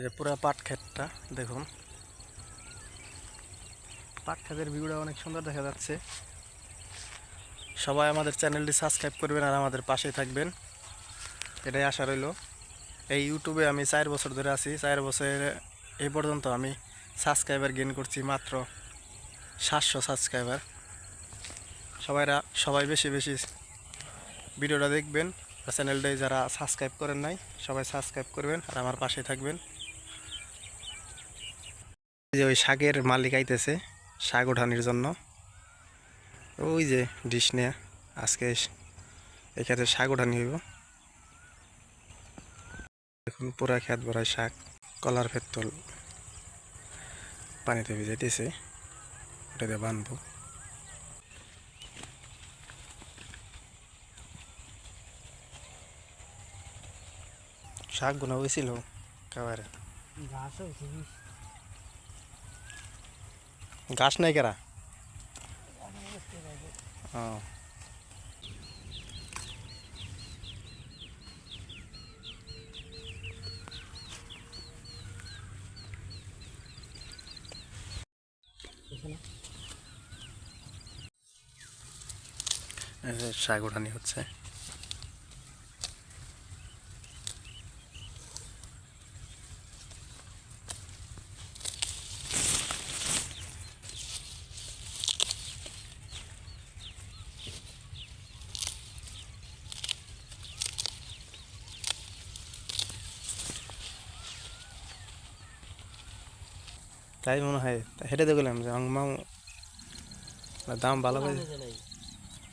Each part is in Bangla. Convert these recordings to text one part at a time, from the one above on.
যে পুরা পাট ক্ষেতটা, দেখুন। পাট ক্ষেতের ভিউটা অনেক সুন্দর দেখা যাচ্ছে। সবাই আমাদের চ্যানেলটি সাবস্ক্রাইব করবেন আর আমাদের পাশে থাকবেন। এটাই আশা রইল। এই ইউটিউবে আমি চার বছর ধরে আছি। চার বছর এই পর্যন্ত আমি সাবস্ক্রাইবার গেইন করছি মাত্র সাতশো সাবস্ক্রাইবার। সবাইরা, সবাই বেশি বেশি ভিডিওটা দেখবেন। চ্যানেলটাই যারা সাবস্ক্রাইব করেন নাই, সবাই সাবস্ক্রাইব করবেন আর আমার পাশে থাকবেন। যে ওই শাকের মালিক আইতেছে শাক ওঠানোর জন্য। ওই যে ডিশ নিয়ে আজকে এখানে শাক ওঠানি হইব। দেখুন পুরা খেত ভরা শাক, কলার ফেতল পানিতে ভিজাইতেছে ওটাতে বানবো। শাক গুনা হয়েছিল খাবারে ঘাস গাছ নাই কেরা? শাক ওঠানি হচ্ছে। তাই মনে হয়। হেঁটে দেখলাম যে আমার দাম ভালো পাইছে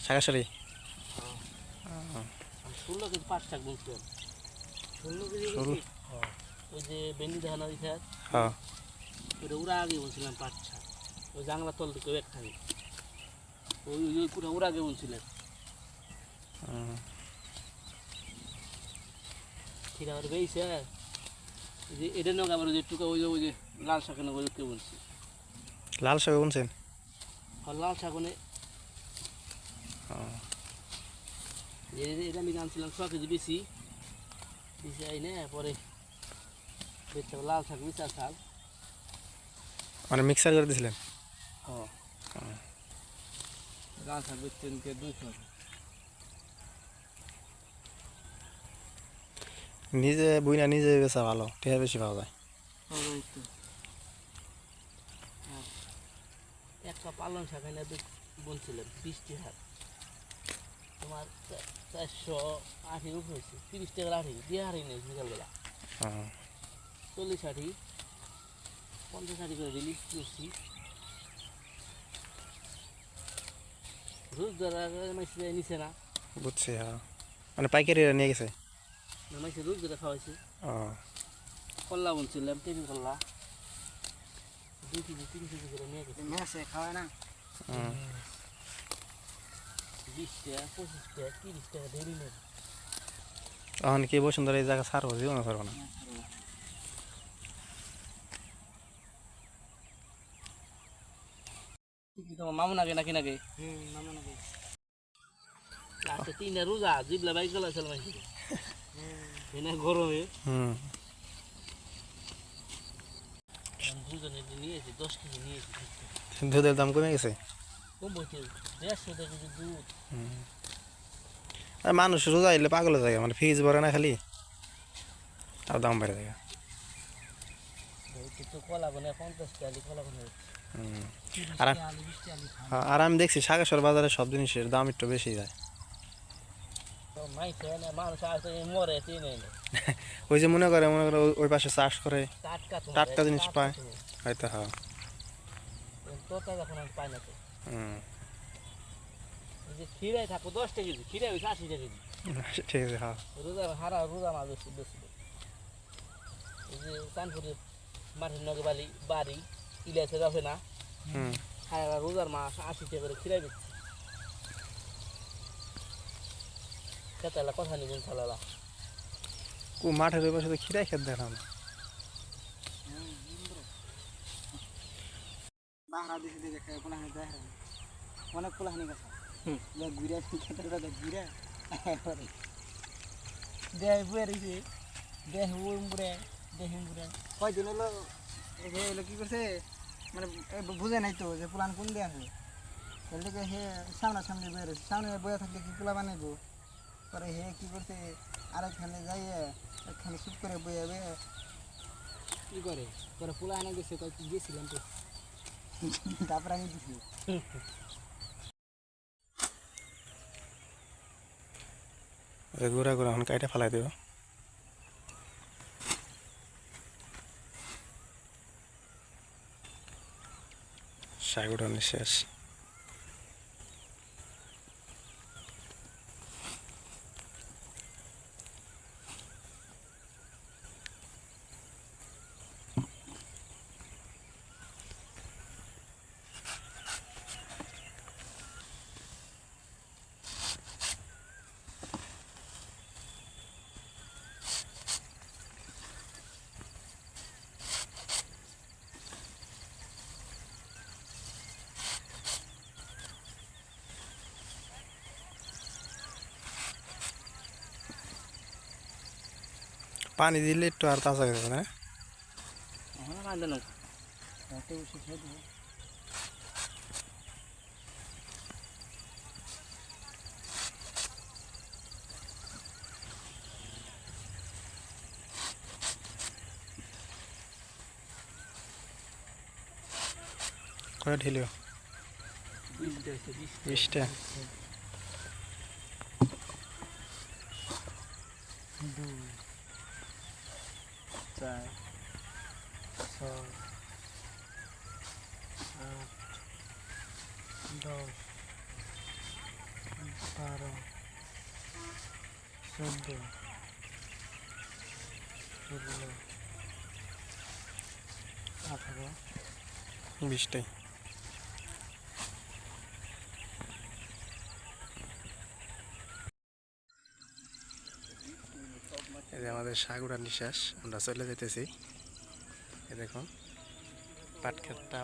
শাকাশারি ষোলো কেজি পাঁচ টাকা বলছিলাম। ষোলো কেজি ষোলো? হ্যাঁ। ওই যে হ্যাঁ। ওটা ওরা আগে বলছিলাম পাঁচ ওই জাংলা তল থেকে একখানি। ওই ওই ওরা আগে বলছিলেন। ঠিক বেইছে যে এটা নয় আবার যে টুকা ওই যে ওই যে লাল শাকের ওই কে বলছি? লাল শাক বুনছেন আর লাল শাকনে এটা আমি আনছিলাম ছ কেজি বেশি। বেশি আই না পরে লাল শাক বিচার শাক। মানে মিক্সার করে দিয়েছিলেন হ্যাঁ। লাল শাক বেচছেন কে নিজে বুইনা নিজে বেচা ভালো টেহা বেশি পাওয়া যায়। একটা পালং শাক এনে বলছিলেন বৃষ্টি হাট তোমার চারশো হয়েছে তিরিশ টাকার আঠি দিয়ে হারি নেই বিকালবেলা। চল্লিশ পঞ্চাশ আঠি করে রিলিজ করছি। রোজ ধরা মাইসে না। বুঝছি হ্যাঁ। মানে পাইকারিরা নিয়ে গেছে? না মাইসে রোজ ধরে কল্লা বলছিলাম টেবিল কল্লা? দুই কেজি তিন কেজি করে নিয়ে গেছে। মেসে খাওয়ায় না। হুম। বিশ টাকা পঁচিশ টাকা তিরিশ টাকা দেরি নেই এখন কি বসুন্ধরা এই জায়গা ছাড়বো জীবনে ছাড়বো না। মামু নাগে নাকি নাকি? হুম মামা তিনটা রোজা জিবলা বাইক এনে গরমে। হুম। দুজনে নিয়েছি দশ কেজি নিয়েছি দুধের দাম কমে গেছে? আর মানুষ রোজা এলে পাগল হয়ে যায় মানে ফ্রিজ ভরে না খালি আর দাম বেড়ে যায়। হ্যাঁ, আর আমি দেখছি সাগেশ্বর বাজারে সব জিনিসের দাম একটু বেশি যায় তো মাইছে না মানুষ আসে মরে চিনে না ওই যে মনে করে মনে করে ওই- পাশে চাষ করে টাটকা জিনিস পায়। হয়তো হ্যাঁ। ঠিক আছে হ্যাঁ। বাড়ি ইলাইছে যাবে না? হুম। রোজার মাছ আশি টাকা করে খিরাই বেশি খেতালা কথা নিবেন চালালা কো মাঠের ওই পাশে তো খিরাই খেত দেখাম বাহারা দিছে দেখে খায় হানি অনেক পোলা হানি গেছে। হুম। দেখ ঘুরে খেতে দেখ দেখ বুয়ে রয়েছে দেখ বুয়ে দেখেন পুরা কয়দিন হলো হলো কি করছে? মানে বুঝে নাই তো যে প্লান কোন দিয়ে আছে তাহলে হে সামনা সামনে বের হয়েছে সামনে বয়ে থাকলে কি পোলা বানাইবো? পরে হে কি করছে? আরেকখানে যাইয়ে একখানে চুপ করে বয়ে বয়ে কি করে? পরে পোলা আনা গেছে কয় কি গেছিলাম তো? তারপরে আমি দিছি। ঘুরা ঘুরা এখন কাইটা ফেলাই দেব উঠানো শেষ পানি দিলে একটু আর তাজা হয়ে যাবে না হ্যাঁ কান্দে না ঢিলিও? বিশটা? দুই। চার ছয় আট দশ বারো চোদ্দ ষোলো আঠারো। বিশটাই। আমাদের সাগুড়া নিঃশ্বাস আমরা চলে যেতেছি দেখুন পাট ক্ষেতটা